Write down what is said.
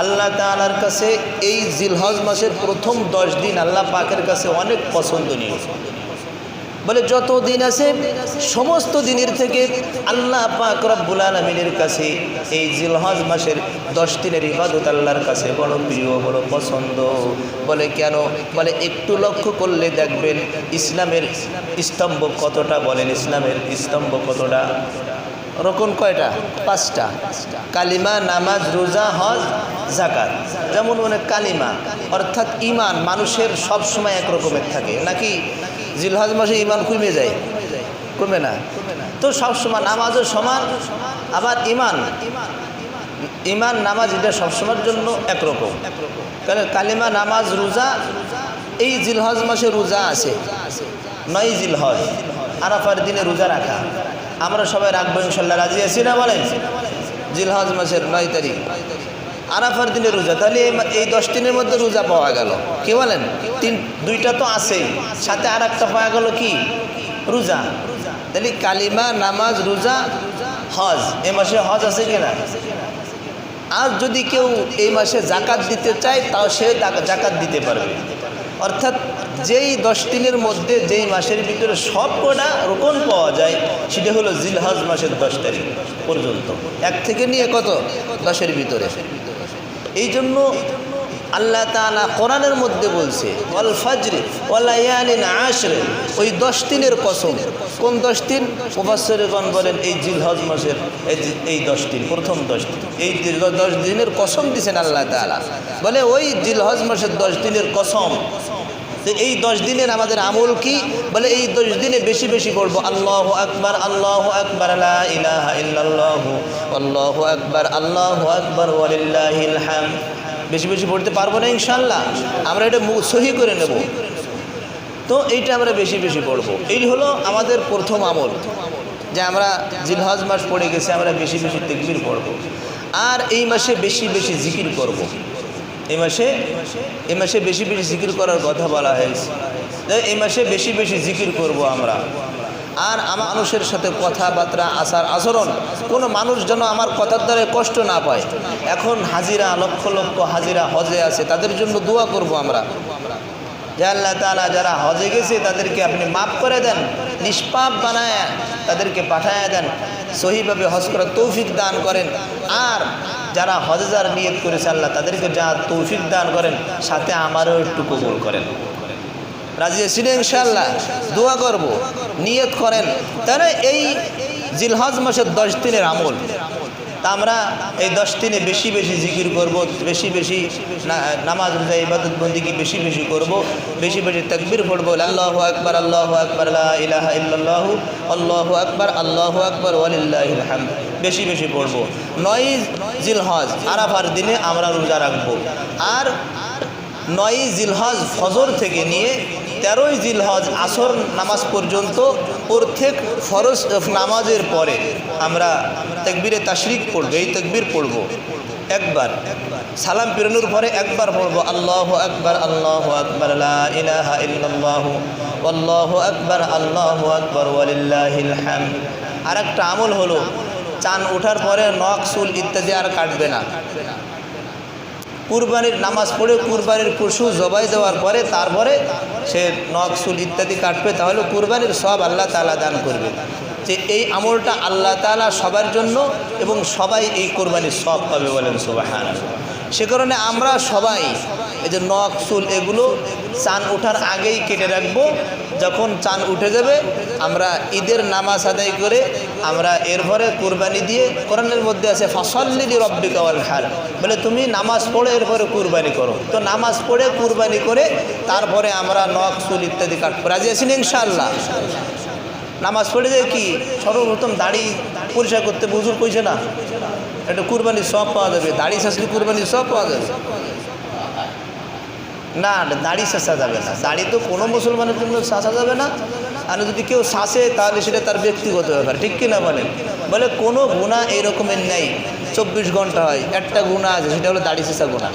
আল্লাহ তালার কাছে এই জিলহজ মাসের প্রথম দশ দিন আল্লাহ পাকের কাছে অনেক পছন্দনীয়। বলে যত দিন আছে, সমস্ত দিনের থেকে আল্লাহ পাক রব্বুল আলমিনের কাছে এই জিলহজ মাসের দশ দিনের ইবাদত আল্লাহর কাছে বড় প্রিয়, বড় পছন্দ। বলে কেন? বলে একটু লক্ষ্য করলে দেখবেন ইসলামের স্তম্ভ কতটা বলেন, ইসলামের স্তম্ভ কতটা? রকম কয়টা? পাঁচটা। কালিমা, নামাজ, রোজা, হজ জাকাত যেমন মানে কালিমা, অর্থাৎ ইমান মানুষের সব সময় এক রকমের থাকে। নাকি জিলহজ মাসে ইমান কমে যায়? কমে না। তো সব সময় নামাজও সমান, আবার ইমান ইমান নামাজ এটা সবসময়ের জন্য একরকম। কারণ কালিমা, নামাজ, রোজা, এই জিলহজ মাসে রোজা আছে। নয় জিলহজ, আরাফার দিনে রোজা রাখা। আমরা সবাই রাখব ইনশাল্লাহ। রাজি আছি না বলেন? জিলহজ মাসের নয় তারিখ। আরাফার দিনে রোজা। তাহলে এই- দশ দিনের মধ্যে রোজা পাওয়া গেল। কি বলেন? তিন দুইটা তো আছেই। সাথে আর একটা পাওয়া গেল কি? রোজা। তাহলে কালিমা, নামাজ, রোজা, হজ। এ মাসে হজ আছে কিনা? আর যদি কেউ এই মাসে জাকাত দিতে চায়, তাও সে জাক- জাকাত দিতে পারবে। অর্থাৎ যেই দশ দিনের মধ্যে, যেই মাসের ভিতরে সব কটা রোপণ পাওয়া যায়, সেটা হলো জিলহাজ মাসের দশ তারিখ পর্যন্ত। এক থেকে নিয়ে কত? দশের ভিতরে। এই জন্য আল্লাহ তালা কোরআনের মধ্যে বলছে, ওয়াল ফাজরে ওয়ালাইয়ালিন আশরে ওই দশ দিনের কসম। কোন দশ দিন? মুবাসরেগণ বলেন, এই জিলহজ মাসের, এই দশ দিন, প্রথম দশ দিন। এই দশ দিনের কসম দিছেন আল্লাহ তালা বলে, ওই জিলহজ মাসের দশ দিনের কসম। তো এই দশ দিনের আমাদের আমল কি? বলে, এই দশ দিনে বেশি বেশি পড়ব আল্লাহ আকবার আল্লাহ আকবার আল্লাহ আকবার আল্লাহ আকবার, ওয়ালিল্লাহিল হামদ। বেশি বেশি পড়তে পারব না ইনশাল্লাহ আমরা এটা সহি করে নেব। তো এইটা আমরা বেশি বেশি পড়ব। এই হলো আমাদের প্রথম আমল, যে আমরা জিলহজ মাস পড়ে গেছে, আমরা বেশি বেশি তেকবির পড়ব। আর এই মাসে বেশি বেশি জিকির করব। এই মাসে এই মাসে বেশি বেশি জিকির করার কথা বলা হয়েছে। এই মাসে বেশি বেশি জিকির করব আমরা। আর আমার মানুষের সাথে কথাবার্তা আচার আচরণ কোনো মানুষ যেন আমার কথার দ্বারা কষ্ট না পায়। এখন হাজিরা, লক্ষ লক্ষ হাজিরা হজে আছে, তাদের জন্য দোয়া করব আমরা। যে আল্লাহ তালা যারা হজে গেছে, তাদেরকে আপনি মাফ করে দেন, নিষ্পাপ বানায় তাদেরকে পাঠায় দেন, সহিভাবে হজ করার তৌফিক দান করেন। আর যারা হজে যার নিয়ত করেছে আল্লাহ, তাদেরকে যা তৌফিক দান করেন, সাথে আমারও একটু কবুল করেন। রাজি আছেন ইনশাল্লাহ দোয়া করব, নিয়ত করেন। তারা এই জিলহজ মাসের দশ দিনের আমল তা আমরা এই দশ দিনে বেশি বেশি জিকির করব, বেশি বেশি নামাজ রোজা, ইবাদত বন্দিকে বেশি বেশি করব, বেশি বেশি তাকবির পড়ব, আল্লাহ আকবার আল্লাহ আকবার ইলাহা ইল্লাল্লাহু, আল্লাহ আকবার আল্লাহ আকবার ওয়ালিল্লাহিল হামদ বেশি বেশি পড়ব। নয় জিলহজ, আরাফার দিনে আমরা রোজা রাখব। আর নয় জিলহজ ফজর থেকে নিয়ে তেরোই জিলহজ আসর নামাজ পর্যন্ত প্রত্যেক ফরজ নামাজের পরে আমরা তেকবিরে তাশরিক পড়ব, এই তেকবির পড়ব। একবার সালাম পেরানোর পরে একবার পড়ব, আল্লাহ আকবার আল্লাহ আকবার ইলাহা আল্লাহু আকবার আল্লাহু আকবার আর একটা আমল হলো, চান ওঠার পরে নখ ইত্যাদি আর কাটবে না। কুরবানির নামাজ পড়ে কুরবানির পশু জবাই দেওয়ার পরে তারপরে সে নখ ইত্যাদি কাটবে, তাহলে কুরবানির সব আল্লাহ তালা দান করবে। যে এই আমলটা আল্লাহ তালা সবার জন্য এবং সবাই এই কোরবানির সব পাবে বলেন সুবাহান সে কারণে আমরা সবাই এই যে নখ, চুল এগুলো চান ওঠার আগেই কেটে রাখব। যখন চান উঠে যাবে, আমরা ঈদের নামাজ আদায় করে আমরা এরপরে কুরবানি দিয়ে, কোরআনের মধ্যে আছে, ফসল্লি রব্বি কাওয়াল খাল। বলে, তুমি নামাজ পড়ে এরপরে কুরবানি করো। তো নামাজ পড়ে কুরবানি করে তারপরে আমরা নখ, চুল ইত্যাদি কাটবো। রাজি আছেন ইনশাল্লাহ নামাজ পড়ে যায় কি? সর্বপ্রথম দাড়ি পরিষ্কার করতে বুজুর কইছে না? একটা কুরবানির সব পাওয়া যাবে। দাড়ি শাসলে কুরবানির সব পাওয়া যাবে? না, দাড়ি শাসা যাবে না। দাড়ি তো কোনো মুসলমানের জন্য শাসা যাবে না। আর যদি কেউ শাসে তাহলে সেটা তার ব্যক্তিগত ব্যাপার। ঠিক কিনা বলেন? বলে কোনো গুণা এই রকমের নেই। চব্বিশ ঘণ্টা হয়, একটা গুণা আছে, সেটা হলো দাড়ি শাসা গুণা